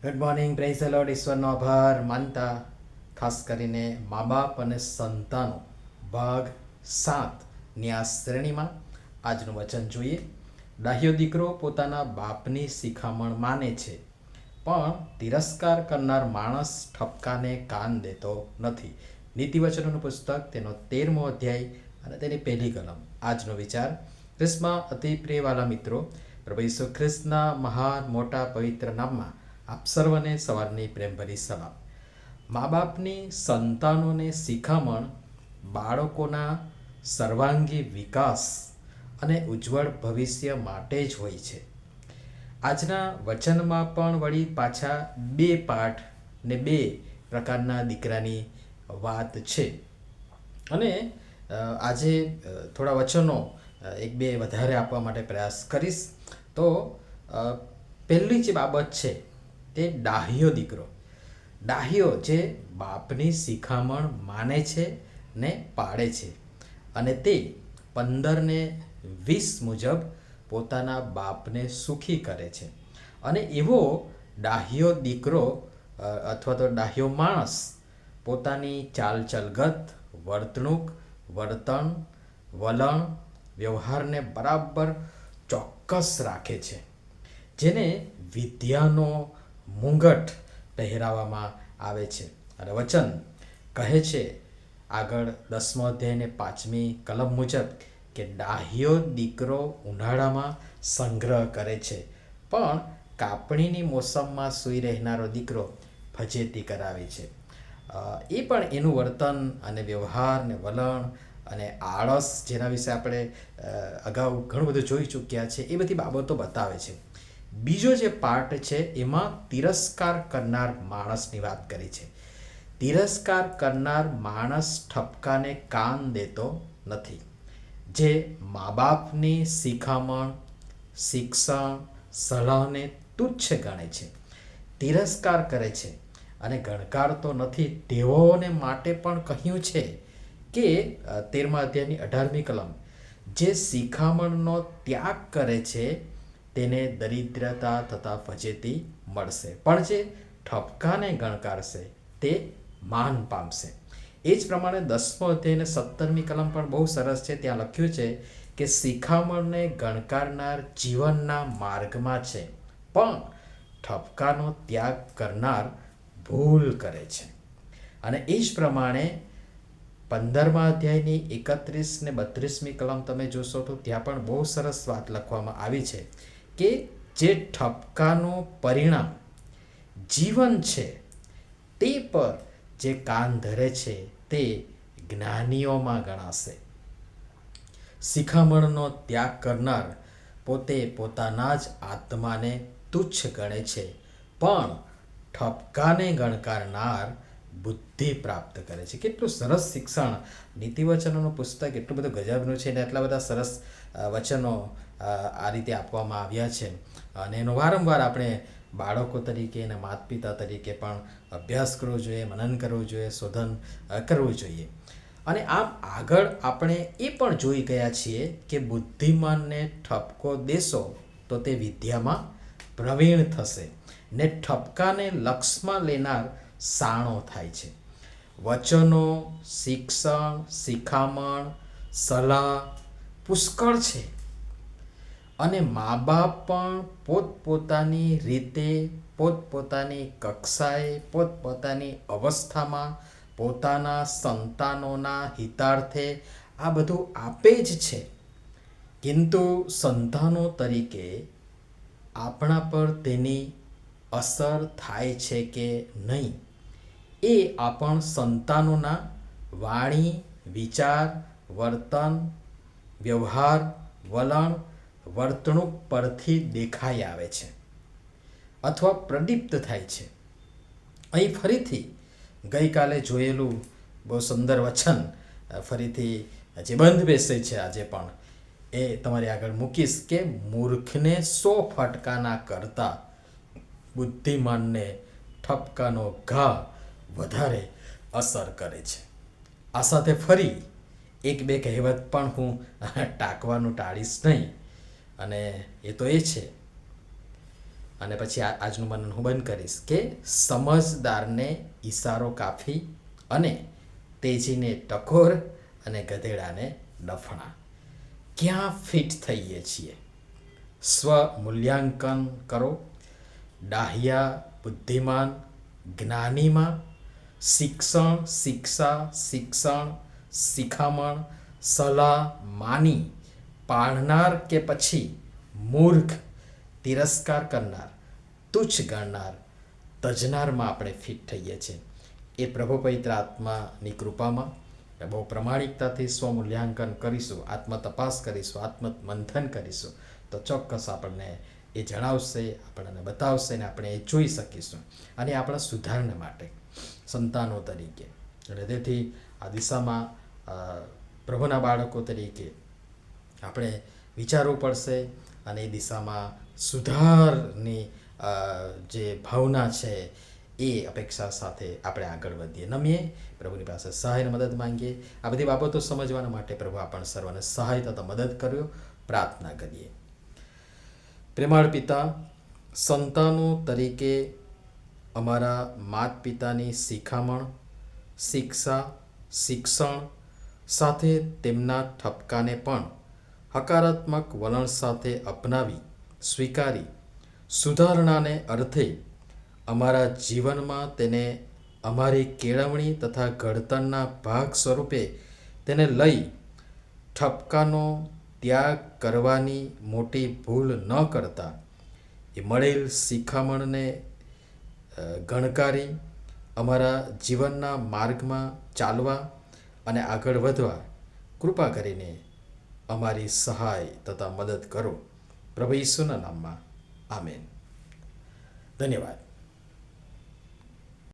Good morning praise lord ઈશ્વરનો આભાર માનતા ખાસ કરીને મા બાપ અને સંતાનો. ભાગ સાતની આ શ્રેણીમાં આજનું વચન જોઈએ. ડાહ્યો દીકરો પોતાના બાપની શિખામણ માને છે, પણ તિરસ્કાર કરનાર માણસ ઠપકાને કાન દેતો નથી. નીતિવચનોનું પુસ્તક, તેનો તેરમો અધ્યાય અને તેની પહેલી કલમ. આજનો વિચાર ખ્રિસ્તમાં અતિ પ્રિયવાલા મિત્રો, પ્રભુ ઈસુ ખ્રિસ્તના મહાન મોટા પવિત્ર નામમાં આપ સર્વને સવારની પ્રેમભરી સલામ. મા બાપની સંતાનોને શિખામણ, બાળકોના સર્વાંગી વિકાસ અને ઉજ્જવળ ભવિષ્ય માટે જ હોય છે. આજના વચનમાં પણ વળી પાછા બે પાઠ ને બે પ્રકારના દીકરાની વાત છે. અને આજે થોડા વચનો એક બે વધારે આપવા માટે પ્રયાસ કરીશ. તો પહેલી જે બાબત છે તે ડાહ્યો દીકરો. ડાહ્યો જે બાપની શિખામણ માને છે ને પાડે છે અને તે પંદર ને વીસ મુજબ પોતાના બાપને સુખી કરે છે. અને એવો ડાહ્યો દીકરો અથવા તો ડાહ્યો માણસ પોતાની ચાલચલગત વર્તણૂક, વર્તન, વલણ, વ્યવહારને બરાબર ચોક્કસ રાખે છે. જેને વિદ્યાનો મુંગટ પહેરાવવામાં આવે છે. અને વચન કહે છે, આગળ દસમો અધ્યાયને પાંચમી કલમ મુજબ કે ડાહ્યો દીકરો ઉનાળામાં સંગ્રહ કરે છે. પણ કાપણીની મોસમમાં સૂઈ રહેનારો દીકરો ફજેતી કરાવે છે. એ પણ એનું વર્તન અને વ્યવહાર ને વલણ અને આળસ જેના વિશે આપણે અગાઉ ઘણું બધું જોઈ ચૂક્યા છે. એ બધી બાબતો બતાવે છે. બીજો જે પાર્ટ છે, એમાં તિરસ્કાર કરનાર માણસની વાત કરી છે. તિરસ્કાર કરનાર માણસ ઠપકાને કાન દેતો નથી. જે મા બાપની શિખામણ, શિક્ષણ, સલાહને તુચ્છ ગણે છે. તિરસ્કાર કરે છે અને ગણકારતો નથી. તેઓને માટે પણ કહ્યું છે કે તેરમા અધ્યાયની અઢારમી કલમ, જે શિખામણનો ત્યાગ કરે છે તેને દરિદ્રતા તથા ફજેતી મળશે. પણ જે ઠપકાને ગણકારશે, તે માન પામશે. એ જ પ્રમાણે દસમો અધ્યાય અને સત્તરમી કલમ પણ બહુ સરસ છે. ત્યાં લખ્યું છે કે શિખામણને ગણકારનાર જીવનના માર્ગમાં છે, પણ ઠપકાનો ત્યાગ કરનાર ભૂલ કરે છે. અને એ જ પ્રમાણે પંદરમા અધ્યાયની એકત્રીસ ને બત્રીસમી કલમ તમે જોશો તો ત્યાં પણ બહુ સરસ વાત લખવામાં આવી છે. કે જે ઠપકાનું પરિણામ જીવન છે, તે પર જે કાન ધરે છે, તે જ્ઞાનીઓમાં ગણાશે. શિખામણનો ત્યાગ કરનાર પોતે પોતાના જ આત્માને તુચ્છ ગણે છે, પણ ઠપકાને ગણકારનાર બુદ્ધિ પ્રાપ્ત કરે છે. કેટલું સરસ શિક્ષણ, નીતિવચનોનું પુસ્તક, એટલું બધું ગજબનું છે, ને એટલા બધા સરસ વચનો આ રીતે આપવામાં આવ્યા છે. અને એનો વારંવાર આપણે બાળકો તરીકે અને માતા પિતા તરીકે પણ અભ્યાસ કરવો જોઈએ, મનન કરવું જોઈએ, શોધન કરવું જોઈએ. અને આમ આગળ આપણે એ પણ જોઈ ગયા છીએ કે બુદ્ધિમાનને ઠપકો દેશો તો તે વિદ્યામાં પ્રવીણ થશે ને ઠપકાને લક્ષમાં લેનાર સાણો થાય છે. વચનો, શિક્ષણ, શિખામણ, સલાહ પુષ્કળ છે. અને મા બાપ પણ પોતપોતાની રીતે, પોતપોતાની કક્ષાએ, પોતપોતાની અવસ્થામાં, પોતાના સંતાનોના હિતાર્થે આ બધું આપે જ છે. કિંતુ સંતાનો તરીકે આપણા પર તેની અસર થાય છે કે નહીં, એ આપણ સંતાનોના વાણી, વિચાર, વર્તન, વ્યવહાર, વલણ વર્તણૂક પરથી દેખાઈ આવે છે અથવા પ્રદીપ્ત થાય છે. અહીં ફરીથી ગઈકાલે જોયેલું બહુ સુંદર વચન ફરીથી જે બંધ બેસે છે આજે પણ, એ તમારી આગળ મૂકીશ કે મૂર્ખને સો ફટકાના કરતા બુદ્ધિમાનને ઠપકાનો ઘા વધારે અસર કરે છે. આ સાથે ફરી એક બે કહેવત પણ હું ટાંકવાનું ટાળીશ નહીં. અને એ તો એ છે. અને પછી આજનું મનન હું બંધ કરીશ કે સમજદારને ઈશારો કાફી અને તેજીને ટકોર અને ગધેડાને ડફણા. ક્યાં ફિટ થઈએ છીએ? સ્વ મૂલ્યાંકન કરો. ડાહ્યા બુદ્ધિમાન, જ્ઞાનીમાં, શિક્ષણ, શિક્ષા, શિક્ષણ, શિખામણ, સલાહ, માની. પાળનાર કે પછી મૂર્ખ, તિરસ્કાર કરનાર, તુચ્છ ગણનાર, તજનારમાં આપણે ફિટ થઈએ છીએ. એ પ્રભુ પવિત્ર આત્માની કૃપામાં બહુ પ્રમાણિકતાથી સ્વમૂલ્યાંકન કરીશું આત્મ તપાસ કરીશું આત્મ મંથન કરીશું. તો ચોક્કસ આપણને એ જણાવશે, આપણને બતાવશે ને આપણે એ જોઈ શકીશું અને આપણા સુધારણા માટે, સંતાનો તરીકે. અને તેથી આ દિશામાં પ્રભુના બાળકો તરીકે આપણે વિચારવું પડશે અને એ દિશામાં સુધારની જે ભાવના છે એ અપેક્ષા સાથે આપણે આગળ વધીએ. નમીએ પ્રભુની પાસે સહાયને મદદ માંગીએ. આ બધી બાબતો સમજવાના માટે પ્રભુ આપણને સર્વને સહાય તથા મદદ કર્યો. પ્રાર્થના કરીએ. પ્રેમાળ પિતા, સંતાનો તરીકે અમારા માત પિતાની શિખામણ, શિક્ષા, શિક્ષણ સાથે તેમના ઠપકાને પણ હકારાત્મક વલણ સાથે અપનાવી, સ્વીકારી, સુધારણાને અર્થે અમારા જીવનમાં તેને અમારી કેળવણી તથા ઘડતરના ભાગ સ્વરૂપે તેને લઈ ઠપકાનો ત્યાગ કરવાની મોટી ભૂલ ન કરતા. એ મળેલ શિખામણને ગણકારી અમારા જીવનના માર્ગમાં ચાલવા અને આગળ વધવા કૃપા કરીને અમારી સહાય તથા મદદ કરો. પ્રભુ ઈસુના નામમાં. આમેન. ધન્યવાદ.